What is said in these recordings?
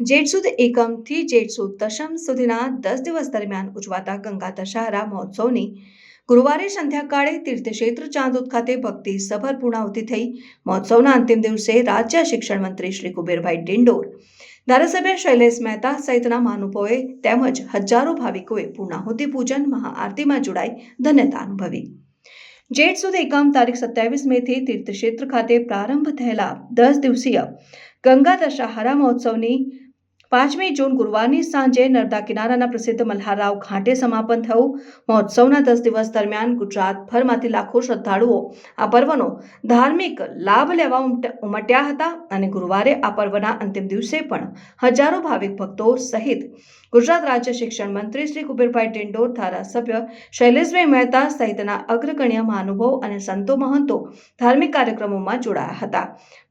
જેઠ સુદ એકમથી જેઠ સુદ દશમ સુધીના દસ દિવસ દરમિયાન ઉજવાતા ગંગા દશહરા મહોત્સવની ગુરુવારે સંધ્યાકાળે તીર્થક્ષેત્ર ચાંદોદ ખાતે ભક્તિ સભર પૂર્ણાહુતિ થઈ. મહોત્સવના અંતિમ દિવસે રાજ્ય શિક્ષણ શ્રી કુબેરભાઈ ડિંડોર, ધારાસભ્ય શૈલેષ મહેતા સહિતના મહાનુભાવોએ તેમજ હજારો ભાવિકોએ પૂર્ણાહુતિ પૂજન, મહાઆરતીમાં જોડાઈ ધન્યતા અનુભવી. જેઠ સુદ એકમ તારીખ સત્યાવીસ મેથી તીર્થક્ષેત્ર ખાતે પ્રારંભ થયેલા દસ દિવસીય ગંગા દશહરા મહોત્સવની પાંચમી જૂન ગુરુવારની સાંજે નર્મદા કિનારાના પ્રસિદ્ધ મલ્હારરાવ ઘાટે સમાપન થયું. મહોત્સવના દસ દિવસ દરમિયાન ગુજરાતભરમાંથી લાખો શ્રદ્ધાળુઓ આ પર્વનો ધાર્મિક લાભ લેવા ઉમટ- ઉમટ્યા હતા અને ગુરુવારે આ પર્વના અંતિમ દિવસે પણ હજારો ભાવિક ભક્તો સહિત ગુજરાત રાજ્ય શિક્ષણ મંત્રી શ્રી કુબેરભાઈ ડિંડોર ધારાસભ્ય શૈલેષભાઈ મહેતા સહિતના અગ્રગણ્ય મહાનુભાવો અને સંતો મહંતો ધાર્મિક કાર્યક્રમોમાં જોડાયા હતા.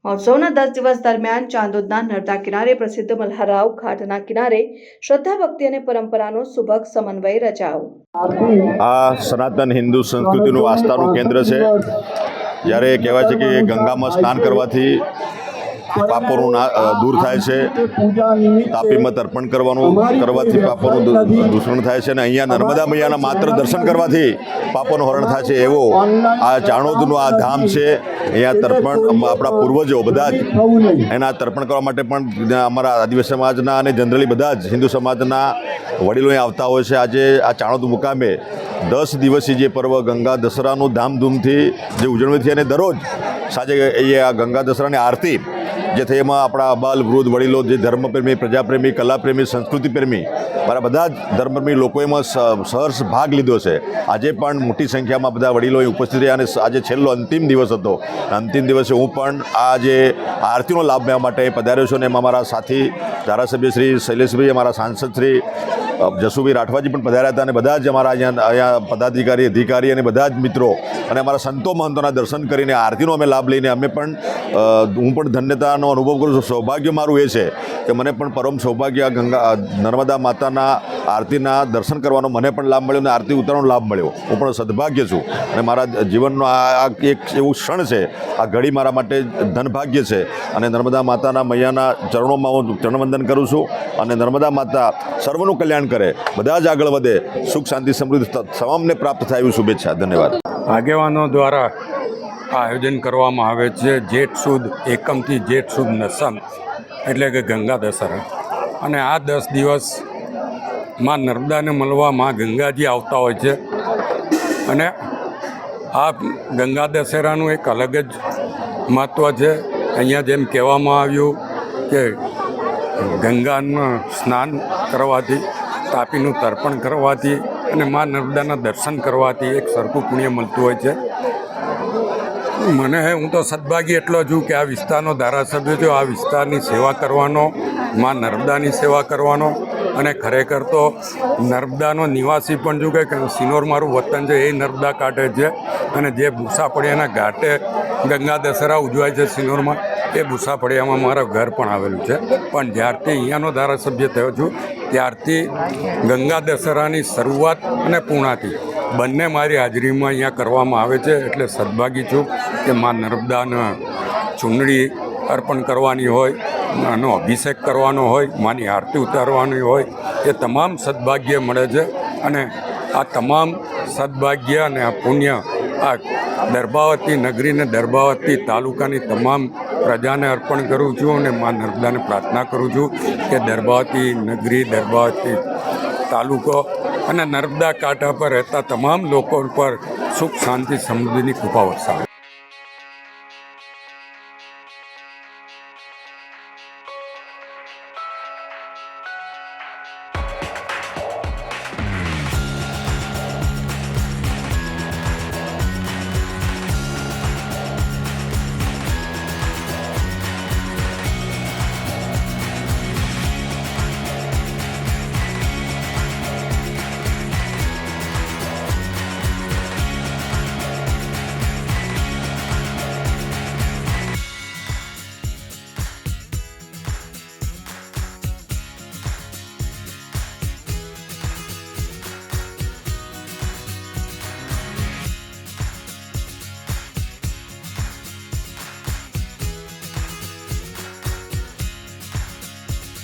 મહોત્સવના દસ દિવસ દરમિયાન ચાંદોદના નર્મદા કિનારે પ્રસિદ્ધ મલ્હારરાવ ઘાટના કિનારે શ્રદ્ધા, ભક્તિ અને પરંપરાનો સુભગ સમન્વય રચાયો. આ સનાતન હિન્દુ સંસ્કૃતિનું આસ્થાનું કેન્દ્ર છે. જ્યારે કહેવાય છે કે ગંગામાં સ્નાન કરવાથી પાપોનું દૂર થાય છે. તાપીમાં તર્પણ કરવાનું, કરવાથી પાપોનું દૂષણ થાય છે. અને અહીંયા નર્મદા મૈયાના માત્ર દર્શન કરવાથી પાપોનું હરણ થાય છે. એવો આ ચાણોદનું આ ધામ છે. અહીંયા તર્પણ આપણા પૂર્વજો બધા જ એના તર્પણ કરવા માટે પણ અમારા આદિવાસી સમાજના અને જનરલી બધા જ હિન્દુ સમાજના વડીલો આવતા હોય છે. આજે આ ચાણોદ મુકામે દસ દિવસીય જે પર્વ ગંગા દસરાનું ધામધૂમથી જે ઉજવણી થઈ અને દરરોજ સાંજે એ આ ગંગા દસરાની આરતી જે થઈ એમાં આપણા અબાલ વૃદ્ધ વડીલો જે ધર્મપ્રેમી, પ્રજાપ્રેમી, કલાપ્રેમી સંસ્કૃતિ પ્રેમી મારા બધા જ ધર્મપ્રેમી લોકો એમાં સહર્ષ ભાગ લીધો છે. આજે પણ મોટી સંખ્યામાં બધા વડીલો ઉપસ્થિત રહ્યા અને આજે છેલ્લો અંતિમ દિવસ હતો. અંતિમ દિવસે હું પણ આ જે આરતીનો લાભ લેવા માટે પધાર્યો છું અને એમાં મારા સાથી ધારાસભ્ય શ્રી શૈલેષભાઈ, અમારા સાંસદ શ્રી જસુભાઈ રાઠવાજી પણ પધાર્યા હતા અને બધા જ અમારા અહીંયા અહીંયા પદાધિકારી, અધિકારી અને બધા જ મિત્રો અને અમારા સંતો મહંતોના દર્શન કરીને આરતીનો અમે લાભ લઈને અમે પણ હું પણ ધન્યતાનો અનુભવ કરું છું. સૌભાગ્ય મારું એ છે કે મને પણ પરમ સૌભાગ્ય ગંગા નર્મદા માતાના આરતીના દર્શન કરવાનો મને પણ લાભ મળ્યો અને આરતી ઉતારવાનો લાભ મળ્યો. હું પણ સદભાગ્ય છું. અને મારા જીવનનો આ એક એવું ક્ષણ છે. આ ઘડી મારા માટે ધનભાગ્ય છે. અને નર્મદા માતાના મૈયાના ચરણોમાં હું ચરણવંદન કરું છું. અને નર્મદા માતા સર્વનું કલ્યાણ કરે. બધા જ આગળ વધે. સુખ, શાંતિ, સમૃદ્ધિ તમામને પ્રાપ્ત થાય એવી શુભેચ્છા. ધન્યવાદ. આગેવાનો દ્વારા આ આયોજન કરવામાં આવે છે જેઠ સુદ એકમથી જેઠ સુદ નસમ એટલે કે ગંગા દશહરા અને આ દસ દિવસ માં નર્મદાને મળવા માં ગંગાજી આવતા હોય છે. અને આ ગંગા દશેરાનું એક અલગ જ મહત્ત્વ છે. અહીંયા જેમ કહેવામાં આવ્યું કે ગંગાનું સ્નાન કરવાથી, તાપીનું તર્પણ કરવાથી અને મા નર્મદાના દર્શન કરવાથી એક સરખું પુણ્ય મળતું હોય છે. મને હું તો સદભાગી એટલો છું કે આ વિસ્તારનો ધારાસભ્ય છું. આ વિસ્તારની સેવા કરવાનો, મા નર્મદાની સેવા કરવાનો અને ખરેખર તો નર્મદાનો નિવાસી પણ જો કે સિનોર મારું વતન છે, એ નર્મદા કાંઠે છે. અને જે ભૂસાપડિયાના ઘાટે ગંગા દશેરા ઉજવાય છે સિનોરમાં, એ ભૂસાપડિયામાં મારા ઘર પણ આવેલું છે. પણ જ્યારથી અહીંયાનો ધારાસભ્ય થયો છું, ત્યારથી ગંગા દશેરાની શરૂઆત અને પૂર્ણાથી બંને મારી હાજરીમાં અહીંયા કરવામાં આવે છે. એટલે સદભાગી છું કે મા નર્મદાના ચૂંટણી અર્પણ કરવાની હોય આનો અભિષેક કરવાનો હોય, માની આરતી ઉતારવાની હોય, એ તમામ સદભાગ્ય મળે છે. અને આ તમામ સદભાગ્ય અને આ પુણ્ય આ દર્ભાવતી નગરીને દર્ભાવતી તાલુકાની તમામ પ્રજાને અર્પણ કરું છું અને મા નર્મદાને પ્રાર્થના કરું છું કે દર્ભાવતી નગરી, દર્ભાવતી તાલુકો અને નર્મદા કાંઠા પર રહેતા તમામ લોકો પર સુખ, શાંતિ, સમૃદ્ધિની કૃપા વરસાવે.